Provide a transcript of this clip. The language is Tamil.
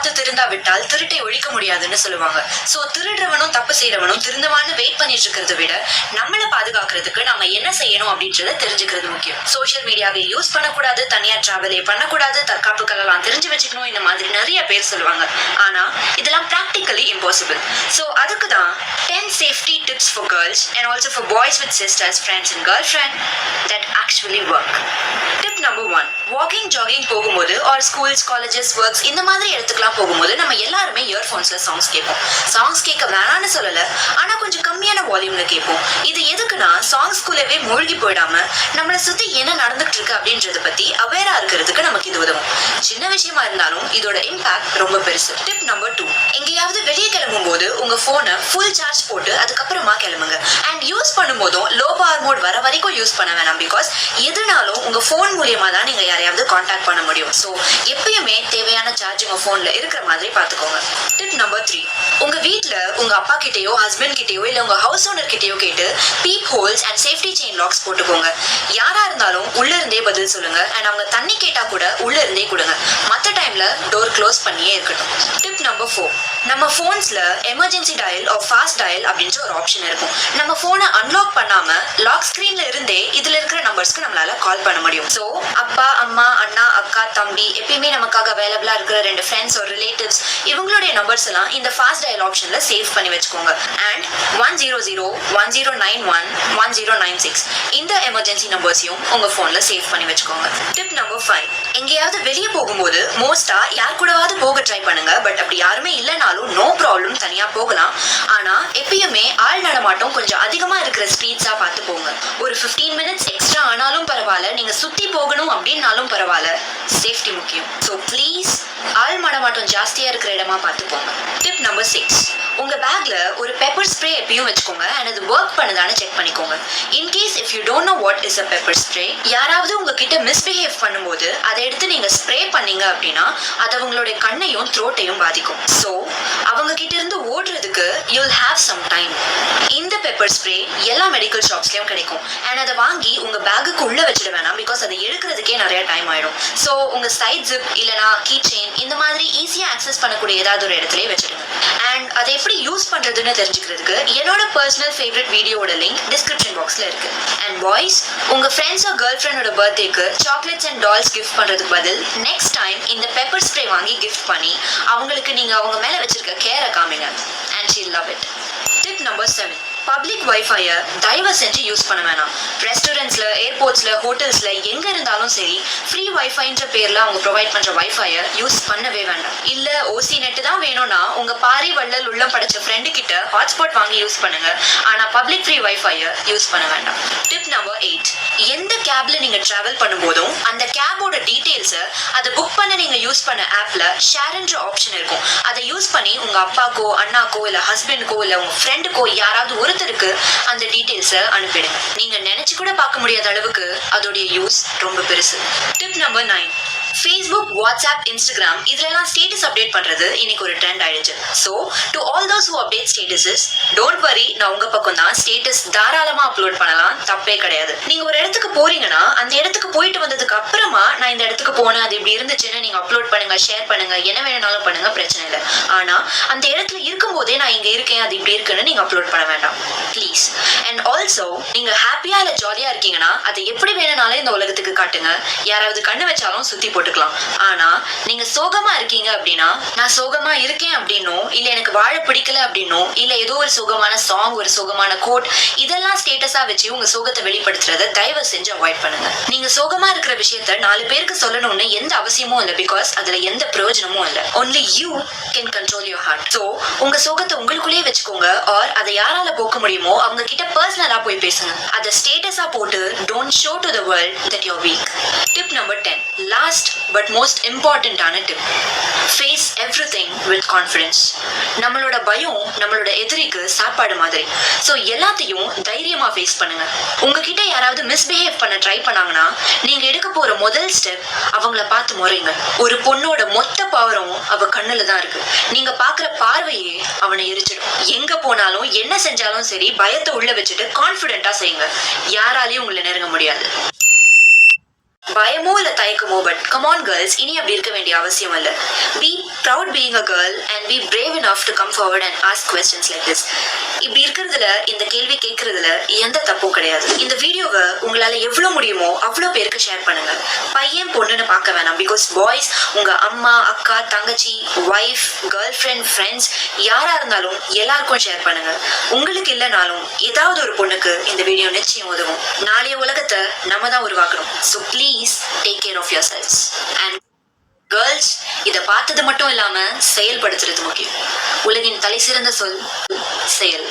பார்த்து திருந்தா விட்டால் திருட்டை ஒழிக்க முடியாதுன்னு சொல்லுவாங்க. சோ திருடுறவனும் தப்பு செய்யறவனும் திருந்தவான்னு வெயிட் பண்ணிட்டு இருக்கிறத விட நம்மள பாதுகாக்கிறதுக்கு நம்ம என்ன செய்யணும் அப்படின்றத தெரிஞ்சுக்கிறது முக்கியம். சோஷியல் மீடியாவை யூஸ் பண்ணக்கூடாது தனியா டிராவலே பண்ணக்கூடாது தற்காப்புகள் எல்லாம் தெரிஞ்சு வச்சுக்கணும் இந்த மாதிரி நிறைய பேர் சொல்லுவாங்க. ஆனா இதெல்லாம் ப்ராக்டிக்கலி இம்பாசிபிள் சோ அதுக்கு தான் ten safety tips for girls and also for boys with sisters friends and girl friend that actually work tip number one walking jogging போகும்போது ஆர் ஸ்கூல்ஸ் காலேஜஸ் ஒர்க்ஸ் இந்த மாதிரி இடத்துக்குலாம் போகும்போது நம்ம எல்லாருமே இயர்ஃபோன்ஸில் சாங்ஸ் கேட்போம். சாங்ஸ் கேட்க வேணாம்னு சொல்லலை ஆனால் கொஞ்சம் கம்மியான வால்யூம்ல கேட்போம். இது எதுக்குன்னா சாங்ஸ்குள்ளவே மூழ்கி போயிடாம நம்மளை சுற்றி என்ன நடந்துகிட்டு இருக்கு அப்படின்றத பத்தி அவேரா இருக்கிறதுக்கு நமக்கு இது உதவும். சின்ன விஷயமா இருந்தாலும் இதோட இம்பாக்ட் ரொம்ப பெருசு. டிப் நம்பர் டூ எங்கேயாவது வெளியே கிளம்பும் போது உங்க போனை ஃபுல் சார்ஜ் போட்டு அதுக்கப்புறமா கிளம்புங்க. அண்ட் யூஸ் பண்ணும்போதும் லோ பவர் மோட் வர வரைக்கும் யூஸ் பண்ண வேணாம் பிகாஸ் எதுனாலும் உங்க ஃபோன் மூலியமா தான் நீங்க யாரையாவது காண்டாக்ட் பண்ண முடியும். ஸோ எப்பயுமே தேவையான சார்ஜ் உங்க இருக்கிற மாதிரி பார்த்துக்கோங்க. நம்பர் த்ரீ உங்க வீட்ல உங்க அப்பா கிட்டயோ ஹஸ்பண்ட் கிட்டயோ இல்ல உங்க ஹவுஸ் ஓனர் கிட்டயோ கேட்டு peep holes and safety chain locks போட்டுக்கோங்க. யாரா இருந்தாலும் உள்ள இருந்தே பதில் சொல்லுங்க. அண்ட் அவங்க தண்ணி கேட்டா கூட உள்ள இருந்தே கொடுங்க. மத்த டைம்ல டோர் க்ளோஸ் பண்ணியே இருக்கட்டும். டிப் நம்பர் ஃபோர் நம்ம ஃபோன்ஸ்ல emergency dial or fast dial அப்படின்ற ஒரு ஆப்ஷன் இருக்கும். நம்ம ஃபோனை அன்லாக் பண்ணாம லாக் ஸ்கிரீன்ல இருந்தே இதுல இருக்கிற நம்பர்ஸ்க்கு நம்மளால கால் பண்ண முடியும். ஸோ அப்பா அம்மா அண்ணா அக்கா தம்பி எப்பயுமே நமக்காக அவைலபிளா இருக்கிற ரெண்டு ஃப்ரெண்ட்ஸ் ஒரு ரிலேட்டிவ்ஸ் இவங்களுடைய நம்பர்ஸ் எல்லாம் இந்த ஃபாஸ்ட் டயல் ஆப்ஷன்ல சேவ் பண்ணி வச்சுக்கோங்க. And one zero zero one zero nine one one zero nine six இந்த எமர்ஜென்சி நம்பர்ஸையும் உங்க ஃபோன்ல சேவ் பண்ணி வச்சுக்கோங்க. டிப் நம்பர் ஃபைவ் எங்கேயாவது வெளியே போகும்போது மோஸ்டா யார் கூடவாவது போக ட்ரை பண்ணுங்க. பட் அப்படி யாருமே இல்லைனாலும் நோ ப்ராப்ளம் தனியா போகலாம். ஆனா எப்பயுமே ஆள் நடமாட்டம் கொஞ்சம் அதிகமா இருக்கிற ஸ்ட்ரீட்ஸா பார்த்து போங்க. ஒரு 15 மினிட்ஸ் எக்ஸ்ட்ரா ஆனாலும் பரவாயில்ல. நீங்க சுத்தி போகணும் அப்படின்னாலும் பரவாயில்ல. சேஃப்டி முக்கியம். ஸோ ப்ளீஸ் ஆள் மடமாட்டம் ஜாஸ்தியா இருக்கிற இடமா பார்த்து போங்க டிப் நம்பர் சிக்ஸ் உங்க பேக்ல ஒரு பெப்பர் ஸ்ப்ரே எப்பயும் வச்சுக்கோங்க. அண்ட் அது ஒர்க் பண்ணுதான்னு செக் பண்ணிக்கோங்க. In case if you don't know what is a pepper spray யாராவது உங்ககிட்ட மிஸ்பிஹேவ் பண்ணும்போது அதை எடுத்து நீங்க ஸ்ப்ரே பண்ணீங்க அப்படின்னா அது அவங்களுடைய கண்ணையும் த்ரோட்டையும் பாதிக்கும். ஸோ அவங்க கிட்ட இருந்து ஓடுறதுக்கு யூல் ஹாவ் சம் டைம் இந்த பெப்பர் ஸ்ப்ரே எல்லா மெடிக்கல் ஷாப்ஸ்லயும் கிடைக்கும். அண்ட் அதை வாங்கி உங்க பேகுக்கு உள்ள வச்சிட வேணாம். பிகாஸ் அதை எடுக்கிறதுக்கே நிறைய டைம் ஆயிடும். ஸோ உங்க சைட் ஜிப் இல்லனா கீ செயின் இந்த மாதிரி ஈஸியா ஆக்சஸ் பண்ணக்கூடிய ஏதாவது ஒரு இடத்துலயே வச்சிடுங்க. அண்ட் அதை எப்படி யூஸ் பண்றதுன்னு தெரிஞ்சுக்கிறதுக்கு என்னோட பர்சனல் ஃபேவரட் வீடியோட லிங்க் டிஸ்கிரிப்ஷன் பாக்ஸ்ல இருக்கு. அண்ட் பாய்ஸ் உங்க ஃப்ரெண்ட்ஸ் ஆர் கேர்ள் ஃப்ரெண்டோட பர்த்டேக்கு சாக்லேட்ஸ் அண்ட் டால்ஸ் கிஃப்ட் பண்றதுக்கு பதில் நெக்ஸ்ட் டைம் இந்த பெப்பர் ஸ்ப்ரே வாங்கி கிஃப்ட் பண்ணி அவங்களுக்கு நீங்க அவங்க மேல வச்சிருக்க கேரை காமிங்க. And she love it tip number seven public வைஃபையை தயவு செஞ்சு யூஸ் பண்ண வேணாம். ரெஸ்டாரண்ட்ஸில் ஏர்போர்ட்ஸில் ஹோட்டல்ஸில் எங்கே இருந்தாலும் சரி ஃப்ரீ வைஃபைன்ற பேரில் அவங்க ப்ரொவைட் பண்ணுற வைஃபையை யூஸ் பண்ணவே வேண்டாம். இல்லை ஓசி நெட்டு தான் வேணும்னா உங்கள் பாரி வள்ளல் உள்ளம் படைச்ச ஃப்ரெண்டு கிட்ட ஹாட்ஸ்பாட் வாங்கி யூஸ் பண்ணுங்கள் ஆனால் பப்ளிக் ஃப்ரீ வைஃபையை யூஸ் பண்ண வேண்டாம். டிப் நம்பர் எயிட் எந்த கேப்ல நீங்க டிராவல் பண்ணும்போதும் அந்த கேபோட டீட்டெயில்ஸை அதை புக் பண்ண நீங்க யூஸ் பண்ண ஆப்ல ஷேர்ன்ற ஆப்ஷன் இருக்கும். அதை யூஸ் பண்ணி உங்க அப்பாக்கோ அண்ணாக்கோ இல்ல ஹஸ்பண்டுக்கோ இல்ல உங்க ஃப்ரெண்டுக்கோ யாராவது ஒரு ஒருத்தருக்கு அந்த டீடைல்ஸ அனுப்பிடுங்க நீங்க நினைச்சு கூட பார்க்க முடியாத அளவுக்கு அதோடைய யூஸ் ரொம்ப பெருசு. Tip number nine Facebook WhatsApp Instagram இதுலலாம் ஸ்டேட்டஸ் அப்டேட் பண்றது இன்னைக்கு ஒரு ட்ரெண்ட் ஆயிடுச்சு. So to all those who update statuses don't worry நான் உங்க பக்கம் தான் ஸ்டேட்டஸ் தாராளமா அப்லோட் பண்ணலாம். தப்பே கிடையாது. நீங்க ஒரு இடத்துக்கு போறீங்கன்னா அந்த இடத்துக்கு போயிட்டு வந்ததுக்கு அப்புறமா நான் இந்த இடத்துக்கு போனேன் அது இப்படி இருந்துச்சுன்னு நீங்க அப்லோட் பண்ணுங்க ஷேர் பண்ணுங்க என்ன வேணும்னாலும் பண்ணுங்க பிரச்சனை இல்லை. ஆனா அந்த இடத்துல இருக்கும்போதே நான் இங்க இருக்கேன் அது இப்படி இருக்குன்னு நீங்க அப்லோட் பண்ண வேண்டாம். ப்ளீஸ் அண்ட் ஆல்சோ நீங்க ஹாப்பியா இல்ல ஜாலியா இருக்கீங்கன்னா அதை எப்படி வேணும்னாலும் இந்த உலகத்துக்கு காட்டுங்க. யாராவது கண்ணு வச்சாலும் சுத்தி போட்டுக்கலாம். ஆனா நீங்க சோகமா இருக்கீங்க அப்படின்னா நான் சோகமா இருக்கேன் அப்படின்னும் இல்ல எனக்கு வாழ பிடிக்கல அப்படின்னும் இல்ல ஏதோ ஒரு சோகமான சாங் ஒரு சோகமான கோட் இதெல்லாம் ஸ்டேட்டஸா வச்சு உங்க சோகத்தை வெளிப்படுத்துறத தயவு செஞ்சு அவாய்ட் பண்ணுங்க. நீங்க சோகமா இருக்கிற விஷயத்த நாலு பேருக்கு சொல்லணும்னு எந்த அவசியமும் இல்லை பிகாஸ் அதுல எந்த பிரயோஜனமும் இல்லை. Only you can control your heart so உங்க சோகத்தை உங்களுக்குள்ளேயே வச்சுக்கோங்க ஆர் அதை யாரால போக்க முடியுமோ அவங்க கிட்ட பர்சனலா போய் பேசுங்க. அதை ஸ்டேட்டஸா போட்டு don't show to the world that you're weak tip number ten last but most இம்பார்ட்டண்ட்டான tip face everything with confidence நம்மளோட பயம் நம்மளோட எதிரிக்கு சாப்பாடு மாதிரி. ஸோ எல்லாத்தையும் தைரியமா ஃபேஸ் பண்ணுங்க. உங்ககிட்ட யாராவது மிஸ்பிஹேவ் பண்ண ட்ரை பண்ணாங்கன்னா நீங்க எடுக்க போற முதல் ஸ்டெப் அவங்கள பார்த்து முறைங்க. ஒரு பொண்ணோட மொத்த பவரும் அவ கண்ணுல தான் இருக்கு. நீங்க பாக்குற பார்வையே அவனை எரிச்சிடும். எங்க போனாலும் என்ன செஞ்சாலும் சரி பயத்தை உள்ள வச்சுட்டு கான்ஃபிடென்ட்டாக செய்யுங்க. யாராலையும் உங்களை நெருங்க முடியாது. பயமோ இல்ல தயக்கமோ பட் கமான் கேர்ள்ஸ் இனி அப்படி இருக்க வேண்டிய அவசியம் இல்ல. Be proud being a girl and be brave enough to come forward and ask questions like this இப்படி இருக்கிறதுல இந்த கேள்வி கேட்கறதுல எந்த தப்பும் கிடையாது. இந்த வீடியோவை உங்களால எவ்வளவு முடியுமோ அவ்வளவு பேருக்கு ஷேர் பண்ணுங்க. பையன் பொண்ணுன்னு பார்க்க வேணாம். பிகாஸ் பாய்ஸ் உங்க அம்மா அக்கா தங்கச்சி ஒய்ஃப் கேர்ள் ஃப்ரெண்ட் ஃப்ரெண்ட்ஸ் யாரா இருந்தாலும் எல்லாருக்கும் ஷேர் பண்ணுங்க. உங்களுக்கு இல்லைனாலும் ஏதாவது ஒரு பொண்ணுக்கு இந்த வீடியோ நிச்சயம் உதவும். நாளைய உலகத்தை நம்ம தான் உருவாக்கணும். So please take care of yourselves and girls இதை பார்த்தது மட்டும் இல்லாம செயல்படுத்துறது முக்கியம். உலகின் தலை சிறந்த சொல் செயல்.